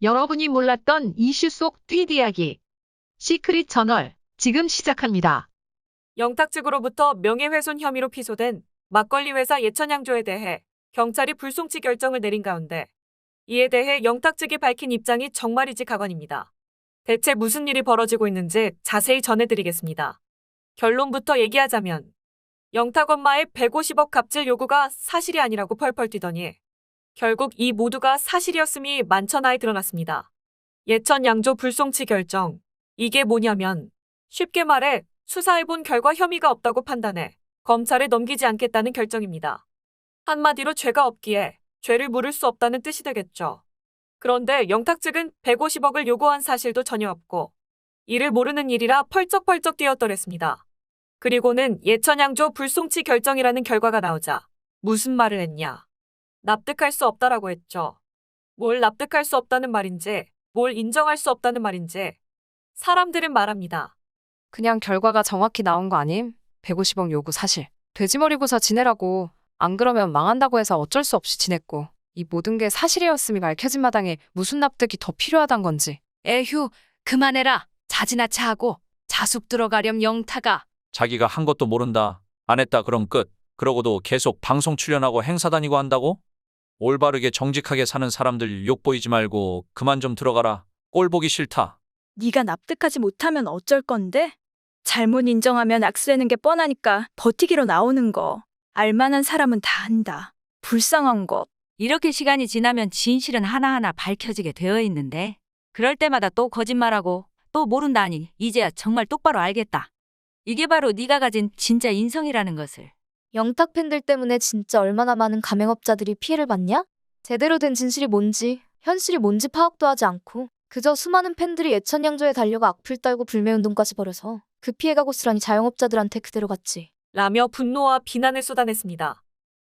여러분이 몰랐던 이슈 속 트윗 이야기. 시크릿 저널, 지금 시작합니다. 영탁 측으로부터 명예훼손 혐의로 피소된 막걸리 회사 예천양조에 대해 경찰이 불송치 결정을 내린 가운데 이에 대해 영탁 측이 밝힌 입장이 정말이지 가관입니다. 대체 무슨 일이 벌어지고 있는지 자세히 전해드리겠습니다. 결론부터 얘기하자면 영탁 엄마의 150억 갑질 요구가 사실이 아니라고 펄펄 뛰더니 결국 이 모두가 사실이었음이 만천하에 드러났습니다. 예천 양조 불송치 결정. 이게 뭐냐면 쉽게 말해 수사해본 결과 혐의가 없다고 판단해 검찰에 넘기지 않겠다는 결정입니다. 한마디로 죄가 없기에 죄를 물을 수 없다는 뜻이 되겠죠. 그런데 영탁 측은 150억을 요구한 사실도 전혀 없고 이를 모르는 일이라 펄쩍펄쩍 뛰어떠랬습니다. 그리고는 예천양조 불송치 결정이라는 결과가 나오자 무슨 말을 했냐. 납득할 수 없다라고 했죠. 뭘 납득할 수 없다는 말인지, 뭘 인정할 수 없다는 말인지 사람들은 말합니다. 그냥 결과가 정확히 나온 거 아님? 150억 요구 사실. 돼지머리고사 지내라고. 안 그러면 망한다고 해서 어쩔 수 없이 지냈고. 이 모든 게 사실이었음이 밝혀진 마당에 무슨 납득이 더 필요하단 건지. 에휴, 그만해라. 자지나차하고 자숙 들어가렴 영타가. 자기가 한 것도 모른다. 안 했다 그럼 끝. 그러고도 계속 방송 출연하고 행사 다니고 한다고? 올바르게 정직하게 사는 사람들 욕 보이지 말고 그만 좀 들어가라. 꼴 보기 싫다. 네가 납득하지 못하면 어쩔 건데? 잘못 인정하면 악수하는 게 뻔하니까 버티기로 나오는 거. 알만한 사람은 다 안다. 불쌍한 거. 이렇게 시간이 지나면 진실은 하나하나 밝혀지게 되어 있는데 그럴 때마다 또 거짓말하고 또 모른다니 이제야 정말 똑바로 알겠다. 이게 바로 네가 가진 진짜 인성이라는 것을. 영탁 팬들 때문에 진짜 얼마나 많은 가맹업자들이 피해를 봤냐? 제대로 된 진실이 뭔지, 현실이 뭔지 파악도 하지 않고 그저 수많은 팬들이 예천양조에 달려가 악플 떨고 불매운동까지 벌여서 그 피해가 고스란히 자영업자들한테 그대로 갔지. 라며 분노와 비난을 쏟아냈습니다.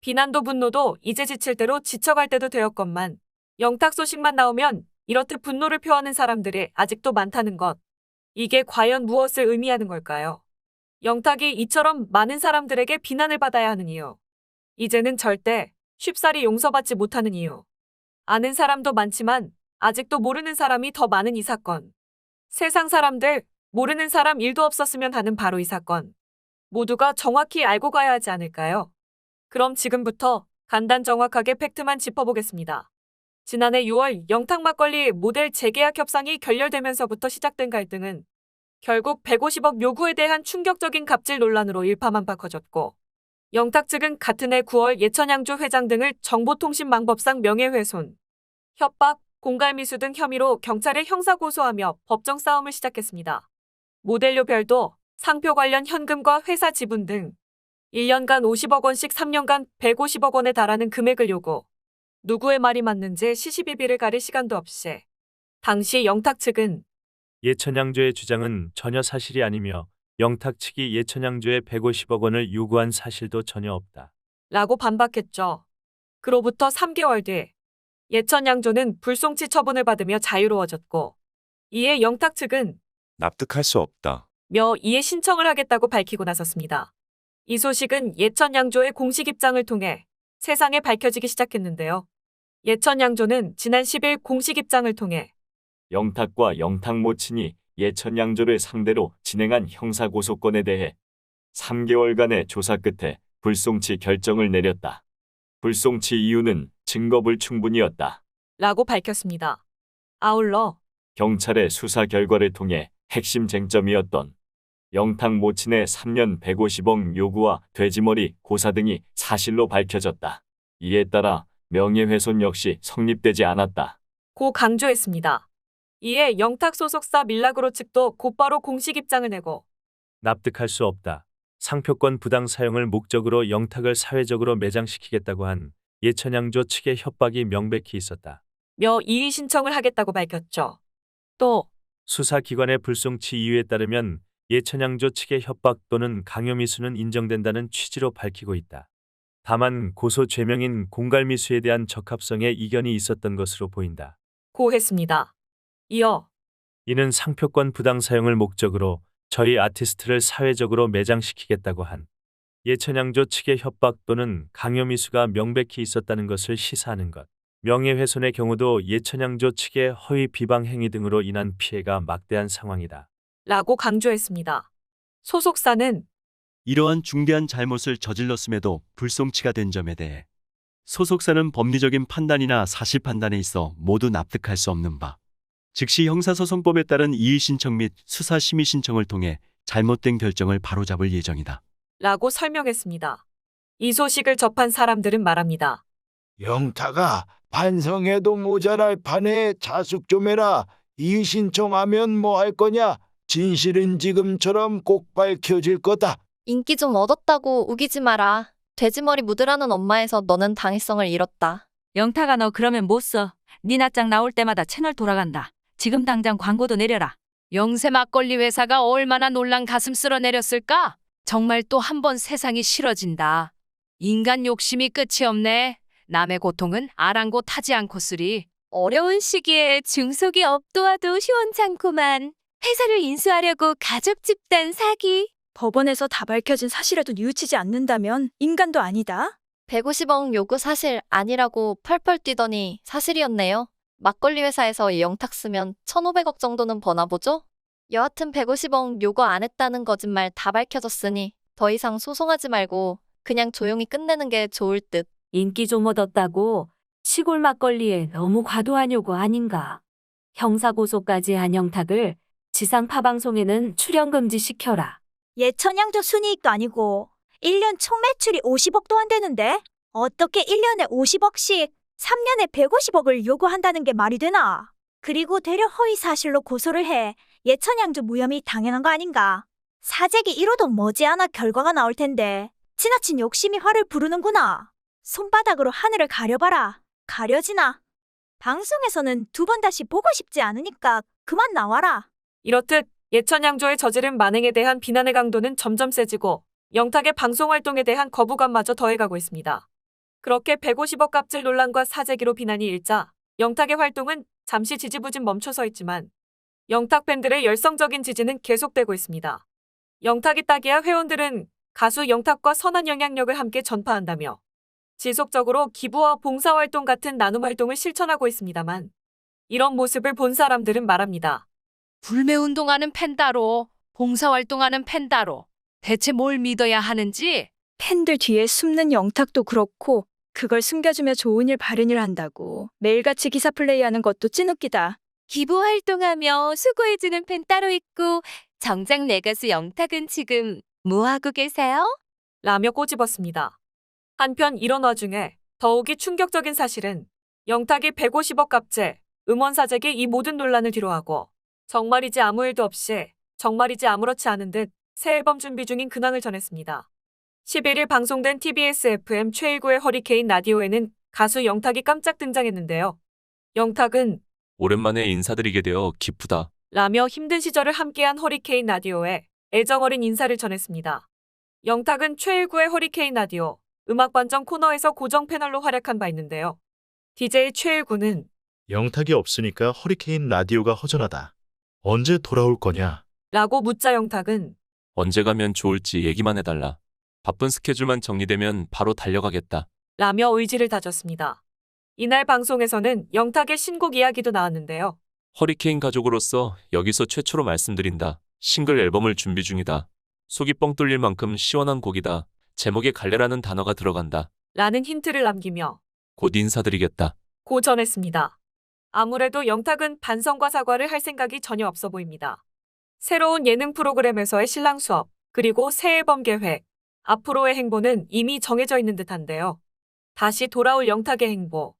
비난도 분노도 이제 지칠 대로 지쳐갈 때도 되었건만 영탁 소식만 나오면 이렇듯 분노를 표하는 사람들이 아직도 많다는 것. 이게 과연 무엇을 의미하는 걸까요? 영탁이 이처럼 많은 사람들에게 비난을 받아야 하는 이유. 이제는 절대 쉽사리 용서받지 못하는 이유. 아는 사람도 많지만 아직도 모르는 사람이 더 많은 이 사건. 세상 사람들, 모르는 사람 일도 없었으면 하는 바로 이 사건. 모두가 정확히 알고 가야 하지 않을까요? 그럼 지금부터 간단 정확하게 팩트만 짚어보겠습니다. 지난해 6월 영탁 막걸리 모델 재계약 협상이 결렬되면서부터 시작된 갈등은 결국 150억 요구에 대한 충격적인 갑질 논란으로 일파만파 커졌고 영탁 측은 같은 해 9월 예천양조 회장 등을 정보통신망법상 명예훼손, 협박, 공갈미수 등 혐의로 경찰에 형사고소하며 법정 싸움을 시작했습니다. 모델료 별도 상표 관련 현금과 회사 지분 등 1년간 50억 원씩 3년간 150억 원에 달하는 금액을 요구. 누구의 말이 맞는지 시시비비를 가릴 시간도 없이. 당시 영탁 측은 예천양조의 주장은 전혀 사실이 아니며 영탁 측이 예천양조에 150억 원을 요구한 사실도 전혀 없다. 라고 반박했죠. 그로부터 3개월 뒤 예천양조는 불송치 처분을 받으며 자유로워졌고 이에 영탁 측은 납득할 수 없다. 며 이에 신청을 하겠다고 밝히고 나섰습니다. 이 소식은 예천양조의 공식 입장을 통해 세상에 밝혀지기 시작했는데요. 예천양조는 지난 10일 공식 입장을 통해 영탁과 영탁 모친이 예천 양조를 상대로 진행한 형사고소건에 대해 3개월간의 조사 끝에 불송치 결정을 내렸다. 불송치 이유는 증거불충분이었다. 라고 밝혔습니다. 아울러 경찰의 수사 결과를 통해 핵심 쟁점이었던 영탁 모친의 3년 150억 요구와 돼지머리 고사 등이 사실로 밝혀졌다. 이에 따라 명예훼손 역시 성립되지 않았다. 고 강조했습니다. 이에 영탁 소속사 밀라그로 측도 곧바로 공식 입장을 내고 납득할 수 없다. 상표권 부당 사용을 목적으로 영탁을 사회적으로 매장시키겠다고 한 예천양조 측의 협박이 명백히 있었다. 며 이의 신청을 하겠다고 밝혔죠. 또 수사기관의 불송치 이유에 따르면 예천양조 측의 협박 또는 강요미수는 인정된다는 취지로 밝히고 있다. 다만 고소 죄명인 공갈미수에 대한 적합성에 이견이 있었던 것으로 보인다. 고 했습니다. 이어 이는 상표권 부당 사용을 목적으로 저희 아티스트를 사회적으로 매장시키겠다고 한 예천양조 측의 협박 또는 강요미수가 명백히 있었다는 것을 시사하는 것. 명예훼손의 경우도 예천양조 측의 허위 비방 행위 등으로 인한 피해가 막대한 상황이다. 라고 강조했습니다. 소속사는 이러한 중대한 잘못을 저질렀음에도 불송치가 된 점에 대해 소속사는 법리적인 판단이나 사실 판단에 있어 모두 납득할 수 없는 바 즉시 형사소송법에 따른 이의 신청 및 수사 심의 신청을 통해 잘못된 결정을 바로잡을 예정이다. 라고 설명했습니다. 이 소식을 접한 사람들은 말합니다. 영타가 반성해도 모자랄 판에 자숙 좀 해라. 이의 신청하면 뭐 할 거냐? 진실은 지금처럼 꼭 밝혀질 거다. 인기 좀 얻었다고 우기지 마라. 돼지머리 묻으라는 엄마에서 너는 당위성을 잃었다. 영타가 너 그러면 못 써. 네 낯장 나올 때마다 채널 돌아간다. 지금 당장 광고도 내려라. 영세 막걸리 회사가 얼마나 놀란 가슴 쓸어내렸을까? 정말 또 한 번 세상이 싫어진다. 인간 욕심이 끝이 없네. 남의 고통은 아랑곳하지 않고 쓰리. 어려운 시기에 중소기업 업도와도 시원찮구만. 회사를 인수하려고 가족 집단 사기. 법원에서 다 밝혀진 사실에도 뉘우치지 않는다면 인간도 아니다. 150억 요구 사실 아니라고 펄펄 뛰더니 사실이었네요. 막걸리 회사에서 영탁 쓰면 1,500억 정도는 버나 보죠? 여하튼 150억 요구 안 했다는 거짓말 다 밝혀졌으니 더 이상 소송하지 말고 그냥 조용히 끝내는 게 좋을 듯. 인기 좀 얻었다고 시골 막걸리에 너무 과도한 요구 아닌가. 형사고소까지 한 영탁을 지상 파 방송에는 출연 금지 시켜라. 예천양조 순이익도 아니고 1년 총 매출이 50억도 안 되는데 어떻게 1년에 50억씩 3년에 150억을 요구한다는 게 말이 되나? 그리고 대려 허위 사실로 고소를 해 예천양조 무혐의 당연한 거 아닌가? 사재기 1호도 머지않아 결과가 나올 텐데 지나친 욕심이 화를 부르는구나. 손바닥으로 하늘을 가려봐라. 가려지나? 방송에서는 두 번 다시 보고 싶지 않으니까 그만 나와라. 이렇듯 예천양조의 저지른 만행에 대한 비난의 강도는 점점 세지고 영탁의 방송 활동에 대한 거부감마저 더해가고 있습니다. 그렇게 150억 갑질 논란과 사재기로 비난이 일자 영탁의 활동은 잠시 지지부진 멈춰서 있지만 영탁 팬들의 열성적인 지지는 계속되고 있습니다. 영탁이 따기야 회원들은 가수 영탁과 선한 영향력을 함께 전파한다며 지속적으로 기부와 봉사활동 같은 나눔 활동을 실천하고 있습니다만 이런 모습을 본 사람들은 말합니다. 불매운동하는 팬 따로, 봉사활동하는 팬 따로. 대체 뭘 믿어야 하는지 팬들 뒤에 숨는 영탁도 그렇고 그걸 숨겨주며 좋은 일 바른 일 한다고 매일같이 기사 플레이하는 것도 찐웃기다. 기부 활동하며 수고해주는 팬 따로 있고 정작 내 가수 영탁은 지금 뭐 하고 계세요? 라며 꼬집었습니다. 한편 이런 와중에 더욱이 충격적인 사실은 영탁이 150억 갑제, 음원 사재기 이 모든 논란을 뒤로하고 정말이지 아무 일도 없이 정말이지 아무렇지 않은 듯 새 앨범 준비 중인 근황을 전했습니다. 11일 방송된 TBS FM 최일구의 허리케인 라디오에는 가수 영탁이 깜짝 등장했는데요. 영탁은 오랜만에 인사드리게 되어 기쁘다. 라며 힘든 시절을 함께한 허리케인 라디오에 애정어린 인사를 전했습니다. 영탁은 최일구의 허리케인 라디오 음악반정 코너에서 고정 패널로 활약한 바 있는데요. DJ 최일구는 영탁이 없으니까 허리케인 라디오가 허전하다. 언제 돌아올 거냐? 라고 묻자 영탁은 언제 가면 좋을지 얘기만 해달라. 바쁜 스케줄만 정리되면 바로 달려가겠다. 라며 의지를 다졌습니다. 이날 방송에서는 영탁의 신곡 이야기도 나왔는데요. 허리케인 가족으로서 여기서 최초로 말씀드린다. 싱글 앨범을 준비 중이다. 속이 뻥 뚫릴 만큼 시원한 곡이다. 제목에 갈래라는 단어가 들어간다. 라는 힌트를 남기며 곧 인사드리겠다. 고 전했습니다. 아무래도 영탁은 반성과 사과를 할 생각이 전혀 없어 보입니다. 새로운 예능 프로그램에서의 신랑 수업, 그리고 새 앨범 계획, 앞으로의 행보는 이미 정해져 있는 듯한데요. 다시 돌아올 영탁의 행보.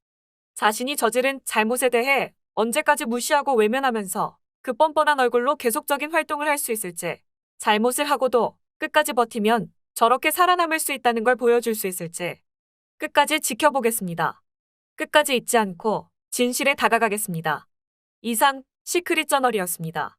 자신이 저지른 잘못에 대해 언제까지 무시하고 외면하면서 그 뻔뻔한 얼굴로 계속적인 활동을 할 수 있을지, 잘못을 하고도 끝까지 버티면 저렇게 살아남을 수 있다는 걸 보여줄 수 있을지, 끝까지 지켜보겠습니다. 끝까지 잊지 않고 진실에 다가가겠습니다. 이상 시크릿 저널이었습니다.